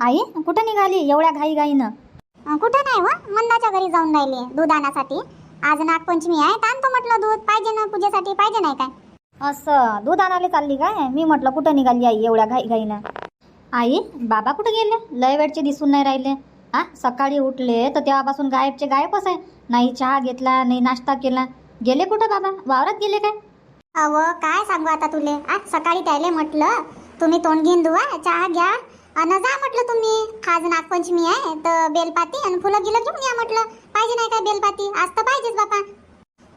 आई कुठं निघाली एवढ्या घाई घाईनं कुठं नाही व मंदाच्या घरी जाऊन राहिली दूध आणासाठी आज नागपंचमी आहे आणतो म्हटलं दूध. पाहिजे ना पूजेसाठी पाहिजे नाही काय? असं दूध आणायला चालली काय? मी म्हटलं कुठं निघाली आई एवढ्या घाई घाईनं आई बाबा कुठं गेले? लय वेळचे दिसून नाही राहिले. हा सकाळी उठले तर तेव्हापासून गायबचे गायबच आहे नाही चहा घेतला नाही नाश्ता केला. गेले कुठं बाबा? वावरात गेले काय? अव काय सांगू आता तुले? आज सकाळी त्याले म्हटलं तुम्ही तोंड घेऊन धुवा चहा घ्या. अन जा म्हटलं तुम्ही. आज नागपंचमी आहे तर बेलपाती आणि फुलं गिलं घेऊन या म्हटलं. पाहिजे नाही काय बेलपाती? आज तर पाहिजेच बापा.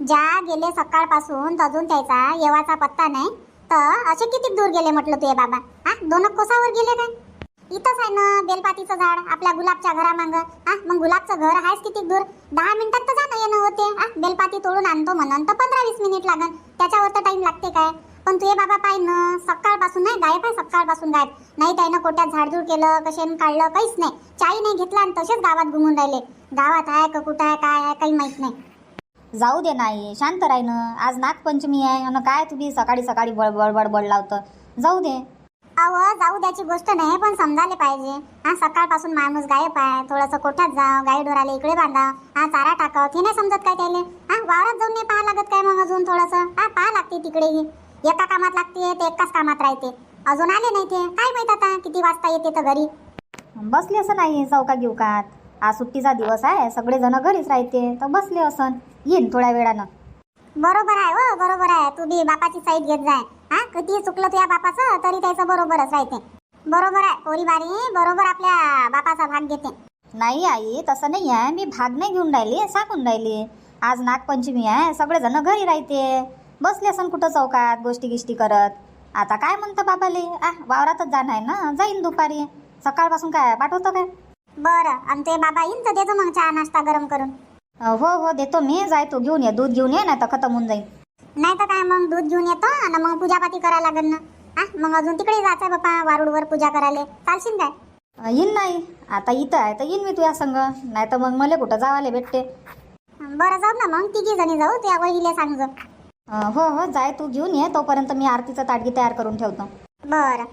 ज्या गेले सकाळपासून अजून त्याचा येवाचा पत्ता नाही तर असे किती दूर गेले म्हटलं तुझे बाबा? हा दोन कोसावर गेले काय? इथंच आहे ना बेलपातीचं झाड आपल्या गुलाबच्या घरामांग. हा मग गुलाबचं घर आहेच किती दूर? दहा मिनिटात तर जाणं येणं होते. हा बेलपाती तोडून आणतो म्हणून तर पंधरा वीस मिनिट लागन. त्याच्यावर तर टाइम लागते काय? पण तुझे बाबा पाय ना सकाळपासून नाही गायब आहे सकाळपासून गायब. नाही त्यानं कोट्यात झाडझूड केलं कशेन काढलं काहीच नाही. चाई नाही घेतला आणि तसेच गावात घुमून राहिले. गावात आहे का कुठं आहे काय आहे काही माहीत नाही. जाऊ दे नाही शांत राही ना. आज नागपंचमी आहे आणि काय तुम्ही सकाळी सकाळी बडबड बडबड लावतं? जाऊ दे. अव जाऊ द्याची गोष्ट नाही पण समजायला पाहिजे. हा सकाळपासून माणूस गायब आहे. थोडंसं कोठ्यात जा गाई ढोराला इकडे बांधा. हा चारा टाकाव. ते नाही समजत काय त्याला. हा वावरात जाऊन नाही पाहा लागत काय मग अजून थोडंसं? हा पाहा लागते तिकडेही. एका कामात लागते ते एकाच कामात राहते. अजून आले नाही ते काय माहीत आता किती वाजता येते तर घरी? बसले असं नाही चौका गिवकात. आज सुट्टीचा दिवस आहे सगळे जण घरीच राहते. तर बसले असन येईन थोड्या वेळानं. बरोबर आहे हो बरोबर आहे. तू बी बापाची साईड घेत जाय. हा किती चुकलं तुझ्या बापाचं तरी त्याचं बरोबरच राहते. बरोबर आहे पोरी बारी बरोबर आपल्या बापाचा भाग घेते. नाही आई तसं नाही आहे मी भाग नाही घेऊन राहिली सांगून राहिली. आज नागपंचमी आहे सगळे जण घरी राहते. बसले असन कुठं चौकात गोष्टी गिष्टी करत? आता काय म्हणतं बाबाले? आ वावरातच जाणं आहे ना? जाईन दुपारी. सकाळपासून काय पाठवतं काय? बरं आणि ते बाबा येईन तर देतो मग चहा नाश्ता गरम करून. अ, हो हो देतो मी. जाय तू घेऊन ये दूध घेऊन ये नाही तर खतम होऊन जाईल नाही तर काय मग दूध घेऊन येतो आणि मग पूजापाती करायला लागेल ना. हा मग अजून तिकडे जायचंय बापा वारुडवर पूजा करायला. चालशील काय? अ, येईन नाही. आता इथं आहे तर येईन मी तुझ्या संग. नाही तर मग मला कुठं जावाले भेटते. बरं जाऊ ना मग. तिघी जणी जाऊ त्या वहिले सांगजो अ, हो हो जाय तू घेऊन ये. तोपर्यंत मी आरतीचं ताटगी तयार करून ठेवतो. बरं.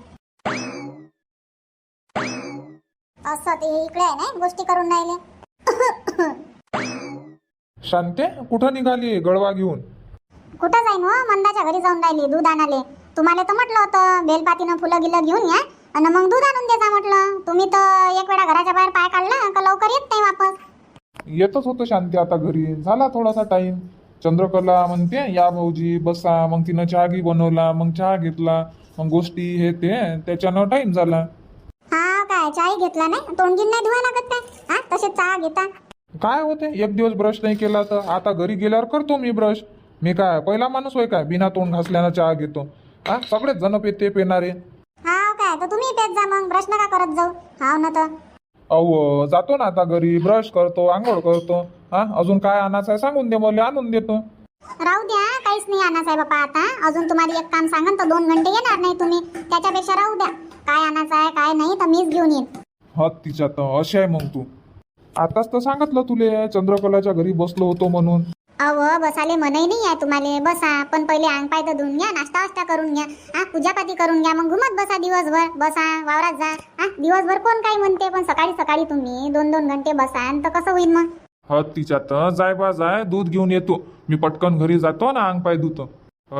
असं ते इकडे आहे ना गोष्टी करून राहिले. शांते कुठं निघाली गळवा घेऊन? कुठं जाईन हो? मंदाच्या घरी जाऊन राहिली दूध आणाले. तुम्हाला तर म्हटलं होतं बेलपातीनं फुलं गिलं घेऊन या. आणि मग दूध आणून द्यायचा म्हटलं. तुम्ही तर एक वेळा घराच्या बाहेर पाय काढला का लवकर येत नाही वापस? येतच होतं शांती आता घरी. झाला थोडासा टाइम चंद्रकला म्हणते या भाऊजी बसा. मग तिनं चहा घी बनवला मग चहा घेतला मग गोष्टी हे ते त्याच्यानं टाइम झाला. हा काय? चाय घेतला नाही? तोंडगीन नाही धुवा लागत काय हा तसे चहा घेता? काय होते? एक दिवस ब्रश नाही केला तर? आता घरी गेल्यावर करतो मी ब्रश मी काय पहिला माणूस होय काय? बिना तोंड घासल्यानं चहा घेतो. हा सगळेच जण पेते पेणारे. हा काय? तर तुम्ही पेत जा मग. ब्रश नका करत जाऊ. हाव ना तर. अहो जातो ना आता घरी. ब्रश करतो आंघोळ करतो. हा? अजून काय आणायचं आहे सांगून दे मला आणून देतो. राहू द्या काहीच नाही आणायचं आहे बापा आता. अजून तुम्हाला एक काम सांगन तर दोन घंटे येणार नाही तुम्ही. त्याच्यापेक्षा राहू द्या. काय आणायचं आहे काय नाही तर मीच घेऊन येईन. हा तिच्यात अशी आहे मग तू. आताच तर सांगितलं तुले चंद्रकलाच्या घरी बसलो होतो म्हणून. अव बसाले मनही नाही आहे तुम्हाला. बसा पण पहिले अंग पाय तर धुवून घ्या नाश्ता वास्ता करून घ्या. हा पूजापाती करून घ्या मग घुमत बसा दिवसभर. बसा वावरात जा. हा दिवसभर कोण काही म्हणते पण सकाळी सकाळी तुम्ही दोन दोन घंटे बसाल तर कसं होईल मग? हा तिच्यात जाय बा जाय दूध घेऊन येतो. मी पटकन घरी जातो ना अंग पाय धुतो.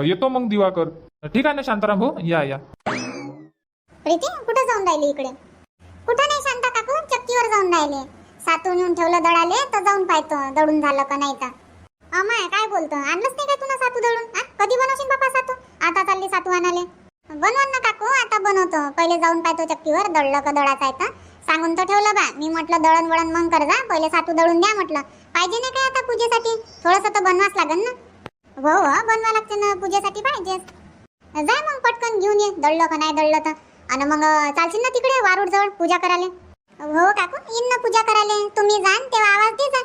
येतो मग दिवाकर. ठीक आहे ना शांताराम भाऊ? या या. प्रीती कुठे जाऊन राहिली इकडे? कुठे नाही शांता काकू? चक्कीवर जाऊन राहिले. सातून येऊन ठेवलं दळाले तर जाऊन पाहतो दळून झालं का नाही तर. अमाय काय बोलतो? आणलंच नाही काय तुला सातू दळून? कधी बनवशील बापा सातू? आता चालली सातू आणाले बनवून ना काकू आता बनवतो. पहिले जाऊन पाहतो चक्कीवर दळलं का दळाचा आहे सांगून तर ठेवलं बा. मी म्हटलं दळण वळण मग कर जा. पहिले सातू दळून द्या म्हटलं. पाहिजे ना काय आता पूजेसाठी? थोडंसं तर बनवाच लागेल ना. हो हो बनवा लागते ना. पूजेसाठी पाहिजे. जाय मग पटकन घेऊन ये. दळलं का नाही दळलं तर. आणि मग चालशील ना तिकडे वारूड जवळ पूजा करायला? हो काकू. येईन ना पूजा करायला. तुम्ही जाण तेव्हा आवाज दे जा.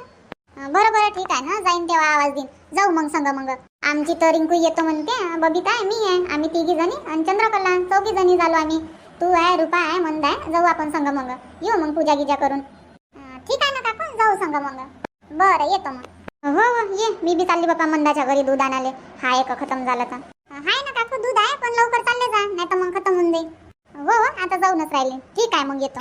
बरं बरं. ठीक आहे ना जाईन तेव्हा आवाज देईन. जाऊ मग सांगा मग. आमची तर रिंकू येतो म्हणते. बबिता आहे मी आहे. आम्ही तिघी जणी. आणि चंद्रकला चौघी जणी झालो आम्ही. तू आहे रुपा आहे मंद आहे. जाऊ आपण संग मग. येऊ मग पूजा गिजा करून. ठीक आहे ना काकू? जाऊ संग मग. बरं येतो मग. हो हो ये. मी बी चालली बापा मंदाच्या घरी दूध आणाले हा एक खतम झालं तर. हाय ना काकू दूध आहे पण लवकर चालले जा नाही तर मग खतम होऊन जाईल. हो हो आता जाऊनच राहिले. ठीक आहे मग येतो.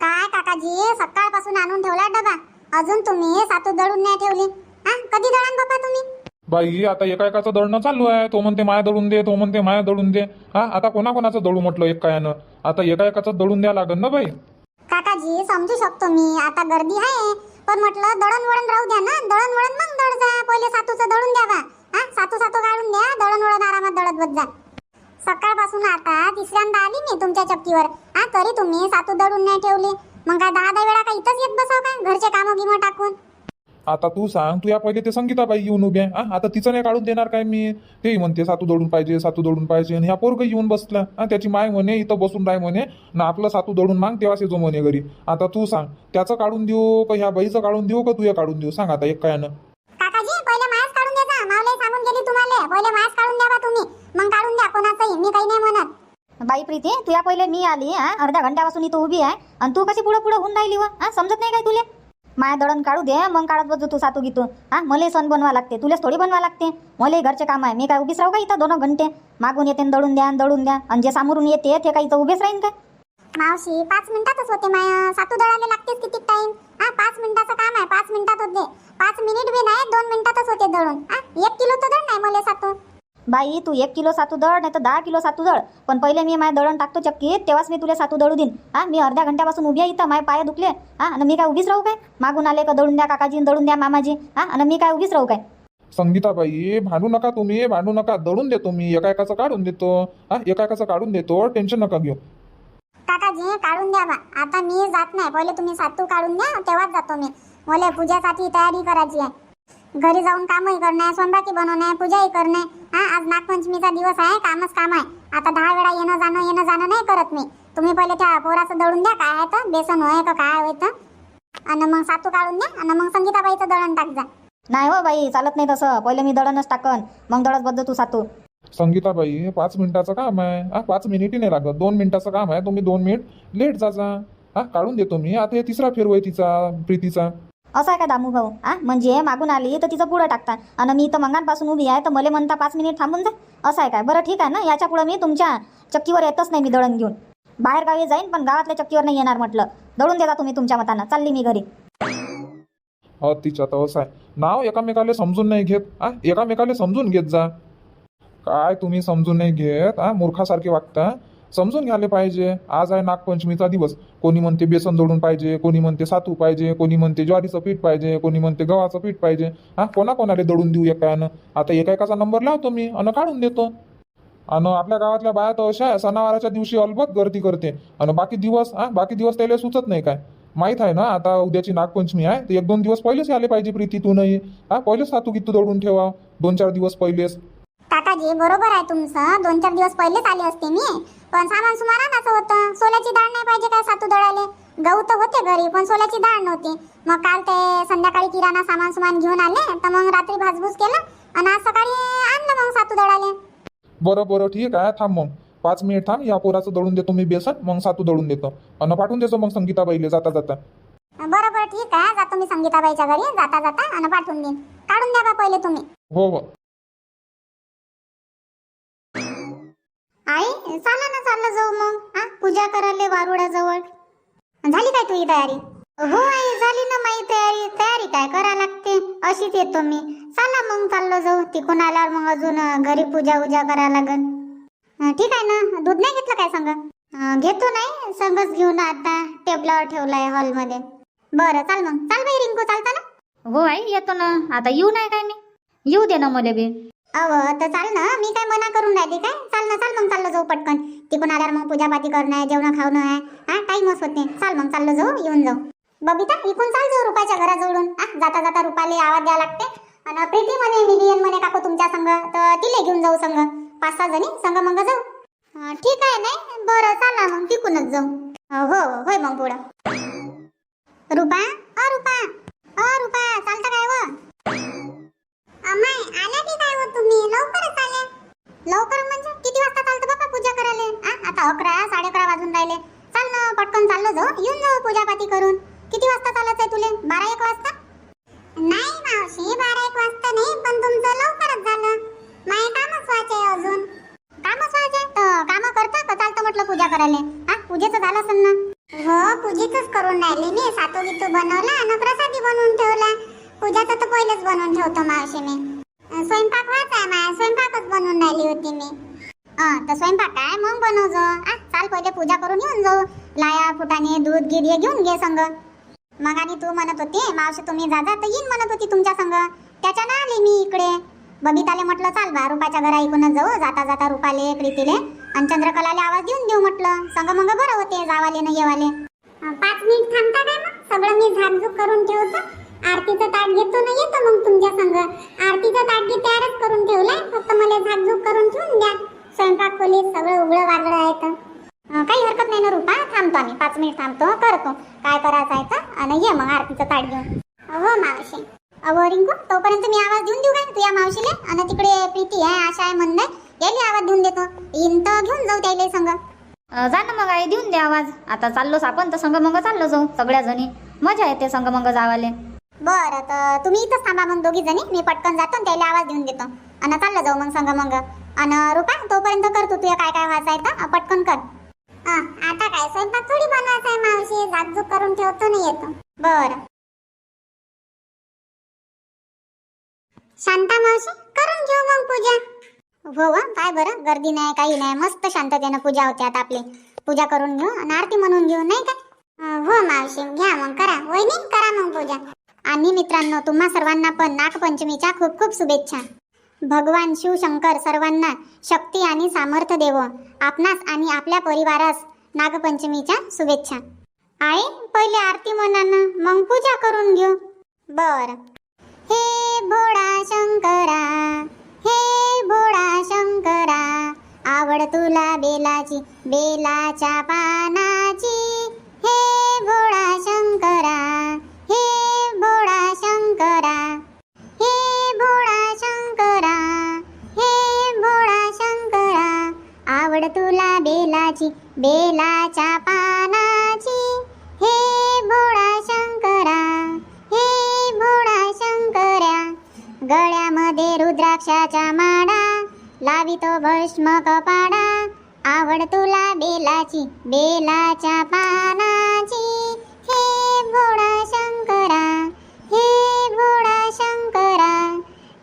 काय काकाजी सकाळपासून आणून ठेवला डबा. अजून तुम्ही सातू दळून नाही ठेवली. हा कधी दळान बापा तुम्ही? बाई आता एका एकाचं दळणं चालू आहे. तो म्हणते माया दळून दे तो म्हणते माया दळून दे. हा आता कोणाकोणाचं दळू म्हटलं एक आता एका एकाचं दळून द्या लागेल ना बाई. काकाजी समजू शकतो मी. आता गर्दी आहे. पण म्हटलं दळण वळण राहू द्या ना. दळण वळण मग दळ जा. पहिले सातूचं दळून द्यावा. हा सातू सातू काढून द्या. दळण वळण आरामात दळत बस जा. सकाळपासून आता तिसऱ्यांदा आली मी तुमच्या चक्कीवर. हा तरी तुम्ही सातू दळून नाही ठेवली. मग काय दहा दहा वेळा काय इथंच येत बसाव का घरचे कामं गिमं टाकून? आता तू सांग तू या पहिले ते संगीताबाई येऊन उभ्या हा आता तिचं नाही काढून देणार काय मी? तेही म्हणते सातू दळून पाहिजे सातू दळून पाहिजे. आणि ह्या पोरग येऊन बसला. हा त्याची माय म्हणे इथं बसून राह म्हणे ना आपलं सातू दळून माग तेव्हाच येतो म्हणे घरी. आता तू सांग त्याचं काढून देऊ का ह्या बाईचं काढून देऊ का तुझ्या काढून देऊ? सांग आता एक कायानं. काकाजी पहिले काढून द्या जा. मावले सांगून गेली तुम्हाला. पहिले मास्क काढून द्या बा तुम्ही. मग काढून द्या कोणाचंही. मी काही नाही म्हणत. बाई प्रीती तुया पहिले मी आली हा अर्ध्या घंट्यापासून इथं उभी आहे. आणि तू कशी पुढं पुढं होऊन राहिली व? हा समजत नाही काय तुले? माया दळण काढू दे मग काढत बसू तू सातू गीतू. हा मले सण बनवा लागते तुलाच थोडी बनवा लागते. मले घरचे काम आहे मी काय उभीच राहू का इथं? दोन घंटे. मागून येते न दळून द्या न दळून द्या. आणि जे सामोरून येते ते काय इथं उभेच राहीन का? मावशी पाच मिनिटातच होते माया सातू दळाले लागतेच किती टाइम हा पाच मिनिटाचं काम आहे पाच मिनिटात होते. पाच मिनिट बी नाही दोन मिनिटातच होते दळून. हा एक किलो तर दळ नाही मला सातू. बाई तू एक किलो सातू दळ नाही तर दहा किलो सातू दळ. पण पहिले मी माय दळण टाकतो चक्कीत तेव्हाच मी तुला सातू दळू देईन. हा मी अर्ध्या घंट्यापासून उभी आहे इथं माय पाय दुखले. हा आणि मी काय उभीच राहू काय? मागून आले का दळून द्या काकाजी दळून द्या मामाजी. हा आणि मी काय उभीच राहू काय? संगीताबाई भांडू नका तुम्ही भांडू नका. दळून देतो मी एका एकाचं काढून देतो. हा एका एकाचं काढून देतो. टेन्शन नका घेऊ. काकाजी काढून द्या बा. आता मी जात नाही. पहिले तुम्ही सातू काढून द्या तेव्हाच जातो मी. मला पूजासाठी तयारी करायची आहे. घरी जाऊन कामही करणे स्वयंपाकी बनवणे पूजाही करणे. हा आज नागपंचमीचा दिवस आहे कामच काम आहे. आता दहा वेळा येणं जाणं येणं जाणं नाही करत मी. तुम्ही पहिले त्या पोराचं दळून द्या काय आहे तर? बेसन होय का काय होय तर? आणि मग सातू काढून द्या आणि मग संगीताबाईचं दळण टाक जा. नाही हो बाई चालत नाही तसं. पहिले मी दळणच टाकन. मग दळत बद्दल तू सातू. संगीताबाई पाच मिनिटाचं काम आहे. हा पाच मिनिटही नाही लागत. दोन मिनिटाचं काम आहे. तुम्ही दोन मिनिट लेट जाचा हा काढून देतो मी. आता हे तिसरा फेरव आहे तिचा प्रीतीचा. असं आहे का दामू भाऊ? आ? म्हणजे मागून आली तर तिचं पुढं टाकता आणि मी इथं मंगांपासून उभी आहे तर मला म्हणता पाच मिनिट थांबून जा. असं आहे काय? बरं ठीक आहे ना? याच्या पुढं मी तुमच्या चक्कीवर येतच नाही मी दळण घेऊन. बाहेर गावी जाईन पण गावातल्या चक्कीवर नाही येणार म्हटलं. दळून देता तुम्ही तुमच्या मतानं. चालली मी घरी. हो तिच्या तर असं आहे. नाव एकामेकाला समजून नाही घेत. आ? एकामेकाला समजून घेत जा. काय तुम्ही समजून नाही घेत? आ? मूर्खासारखे वागता. समजून घ्यायला पाहिजे. आज आहे नागपंचमीचा दिवस. कोणी म्हणते बेसन दळून पाहिजे कोणी म्हणते सातू पाहिजे कोणी म्हणते ज्वारीचं पीठ पाहिजे कोणी म्हणते गव्हाचं पीठ पाहिजे. हा कोणाकोणाला दळून देऊ एकानं आता एका एकाचा नंबर लावतो मी आणि काढून देतो. आणि आपल्या गावातल्या बाया तर अशा आहे, सणावाराच्या दिवशी अलबत गर्दी करते. आणि बाकी दिवस हा बाकी दिवस त्याला सुचत नाही काय? माहीत आहे ना आता उद्याची नागपंचमी आहे तर एक दोन दिवस पहिलेच आले पाहिजे प्रीती तू नाही हा पहिलेच सातू कितू दळून ठेवा दोन चार दिवस पहिलेच. काकाजी बरोबर आहे तुमचं. दोन चार दिवस पहिलेच आले असते मी. पण सामान सुमार आणायचं होतं. सोल्याची डाळ नाही पाहिजे काय सातू दळाले गहू तर होते घरी पण सोल्याची डाळ नव्हती. मग काल ते संध्याकाळी किराणा सामान सुमान घेऊन आले तर मग रात्री भाजभूस केलं आणि आज सकाळी आणलं मग सातू दळाले बरं बरं ठीक आहे थांब मग. पाच मिनिट थांब या पोराचं दळून देतो मी बेसन मग सातू दळून देतो. आणि पाठवून देतो मग संगीताबाईले जाता जाता. बरं बरं ठीक आहे जातो मी संगीताबाईच्या घरी जाता जाता आणि पाठवून देईन. काढून द्या बा पहिले तुम्ही. हो हो आई चाललं जाऊ मग हा? पूजा करायला वारुडाजवळ झाली काय तुझी तयारी? हो आई झाली ना माझी तयारी. तयारी काय करा लागते? अशीच येतो मी. चला मग चाललो जाऊ. तिकून आल्यावर मग अजून घरी पूजा उजा करा लागन. अं, ठीक आहे ना? दूध नाही घेतलं काय संग? घेतो नाही. संगच घेऊन आता टेबलावर ठेवलाय हॉलमध्ये. बरं चाल मग. चाल बाई रिंकू चालता ना? हो आई येतो ना. आता येऊ नाही काय मी? येऊ दे ना मला बी. अव तर चाल ना. मी काय मना करून राहिली काय? चाल ना चाल मग चाललो जाऊ पटकन. तिकून आल्यावर मग पूजापाती करणं आहे जेवण खावणं आहे. हा टाइमच होत नाही. चाल मग चाललो जाऊ येऊन जाऊ. बबिता इकून चाल जाऊ रुपाच्या घराजवळून. हा जाता जाता रुपाले आवाज द्यावा लागते. आणि प्रीती म्हणे मिलियन म्हणे काकू तुमच्या संग तर तिले घेऊन जाऊ संग. पाच सहा जणी संघ मग जाऊ. ठीक आहे नाही? बरं चाला मग तिकूनच जाऊ. हो हो, होय मग पुढं. रुपा अ रुपा. अ रुपा चालतं काय व? अमाय आल्या की काय हो तुम्ही? लवकरच आल्या. लवकर म्हणजे? किती वाजता चालतं पूजा करायले? आता अकरा साडे अकरा वाजून राहिले. चाल ना पटकन चाललो जाऊ. येऊन जाऊ पूजापाती करून. किती वाजता चालत आहे तुले? बारा एक वाजता? नाही मावशी बारा एक वाजता नाही पण तुमचं लवकरच झालं. माझे कामच व्हायचे अजून. कामच व्हायचे तर कामं करता का? चालतं म्हटलं पूजा करायला. हा पूजेचं झालं असेल ना? हो पूजेचंच करून राहिले मी. सातू गीतू बनवला आणि प्रसादी बनवून ठेवला. पूजाचं तर पहिलेच बनवून ठेवतो मावशी मी. स्वयंपाक व्हायचा आहे माया. स्वयंपाकच बनवून राहिली होती मी. तर स्वयंपाक काय? मग बनवजो. आ चाल पहिले पूजा करून येऊन जाऊ. लाया फुटाने दूध गिद हे घेऊन घे संग. मग आणि तू म्हणत होती मावशी तुम्ही जा तर येईन म्हणत होती तुमच्या संग. त्याच्यानं आले मी इकडे. बबिताले म्हटलं चाल बा रुपाच्या घरा ऐकूनच जाऊ. जाता जाता रुपाले प्रीतीले आणि चंद्रकलाले आवाज देऊन देऊ म्हटलं. संग मग बरं होते जावाले न येवाले. पाच मिनिट थांबता काय मग? सगळं मी झाकझूक करून ठेवतो. आरतीचं ताट घेतो ना येतो मग तुमच्या संग. आरतीचं ताट घे तयारच करून ठेवलंय. फक्त मला झाकझूक करून ठेवून द्या. स्वयंपाक खोलीत सगळं उघडं वागडं आहे तर. काही हरकत नाही ना रुपा थांबतो आम्ही. पाच मिनिट थांबतो करतो. काय करायचं आहे तर? आणि ये मग आरतीचं ताट घेऊन. हो मावशी. अहो रिंकू तोपर्यंत मी आवाज देऊन देऊ काय तुझ्या मावशीले? आणि तिकडे प्रीती आहे आशा आहे म्हणणे यायले आवाज देऊन देतो. येईन तर घेऊन जाऊ त्याले संग. जा ना मग आई देऊन दे आवाज. आता चाललोच आपण तर संग मग चाललो जाऊ सगळ्या जणी. मजा येते संग मग जावाले. बरं तर तुम्ही इथंच थांबा मग दोघी जणी. मी पटकन जातो आणि त्याला आवाज देऊन देतो. आणि चाललं जाऊ मग संग मग. आणि रुपा तोपर्यंत कर तू तुझ्या काय काय व्हायचं आहे तर पटकन कर. हा, आता काय? स्वयंपाक थोडी बनवायचा आहे मावशी. जागजूक करून ठेवतो नाही येतो. बरं. शांता मावशी करून घेऊ मग पूजा. हो वा काय बरं? गर्दी नाही काही नाही. मस्त शांततेनं पूजा होते आता आपली. पूजा करून घेऊ आणि आरती म्हणून घेऊ नाही का? अं, हो मावशी घ्या मग करा. वहिनी करा मग पूजा. आणि मित्रांनो तुम्हा सर्वांना पण नागपंचमीच्या खूप खूप शुभेच्छा. भगवान शिवशंकर सर्वांना शक्ती आणि सामर्थ्य देव. आपणास आणि आपल्या परिवारास नागपंचमीच्या शुभेच्छा. आई पहिले आरती म्हणानं मग पूजा करून घेऊ. बर. हे भोळा शंकरा हे भोळा शंकरा आवड तुला बेलाची बेलाच्या पानाची. हे भोळा शंकरा आवड तुला बेलाची बेलाच्या पानाची. हे भोळा शंकरा हे भोळा शंकरा. गळ्यामध्ये रुद्राक्षाच्या माडा लावितो भस्म कपाडा. आवड तुला बेलाची बेलाच्या पानाची. हे भोळा शंकरा हे भोळा शंकरा.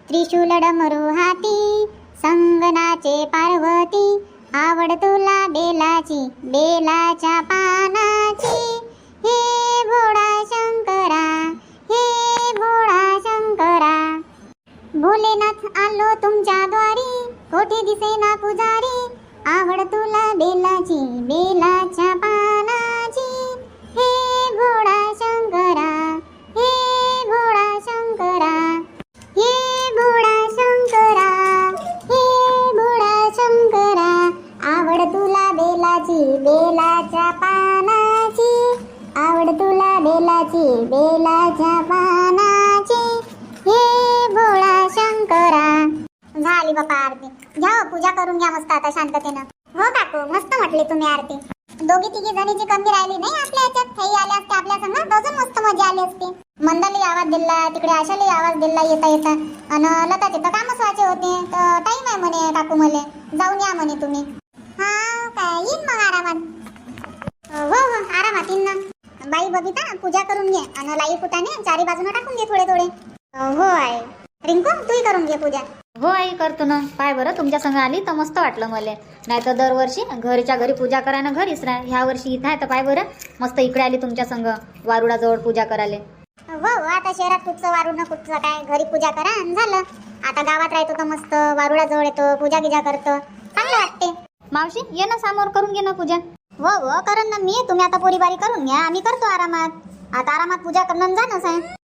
त्रिशूल डमरू हाती संगनाचे पार्वती. आवड तुला बेलाची बेलाच्या पानाची. हे भोळा शंकरा हे भोळा शंकरा. भोलेनाथ आलो तुमच्या द्वारी कोठे दिसेना पुजारी. आवड तुला बेलाची बेलाच्या पाना बेला जपानाची हे भोळा शंकरा. झाली बापा आरती. घ्या हो, पूजा करून घ्या मस्त आता शांततेनं. हो काकू मस्त म्हटली तुम्ही आरती. दोघी तिघी जणीची कमी राहिली नाही आपल्या याच्यात. काही आल्या असते आपल्या संग. अजून मस्त मजा आली असते. मंदाला आवाज दिला तिकडे आशाला आवाज दिला येता येता. आणि लता तिथं कामच व्हायचे होते. तर टाईम आहे म्हणे काकू मले. जाऊन या म्हणे तुम्ही. हा काय येईन मग आरामात. हो हो आरामात येईन ना. बाई बबिता पूजा करून घे. आणि लाई फुटाने चारी बाजूने टाकून घे थोडे थोडे. हो आहे रिंकू तूही करून घे पूजा. हो आई करतो ना. पाय बरं तुमच्या संग आली तर मस्त वाटलं मला. नाही तर दरवर्षी घरच्या घरी पूजा करायला घरीच राह ह्या वर्षी इथं आहे तर पाय बरं मस्त इकडे आली तुमच्या संग वारुडाजवळ पूजा करायला. हो आता शहरात कुठचं वारुड ना कुठचं काय घरी पूजा करा आणि झालं. आता गावात राहतो तर मस्त वारुडाजवळ येतो पूजा गिजा करतो. चांगलं वाटते. मावशी ये ना समोर करून घे ना पूजा. हो हो करण ना मी तुम्ही आता पोरीबारी करून घ्या. आम्ही करतो आरामात. आता आरामात पूजा करणं जाणंच आहे.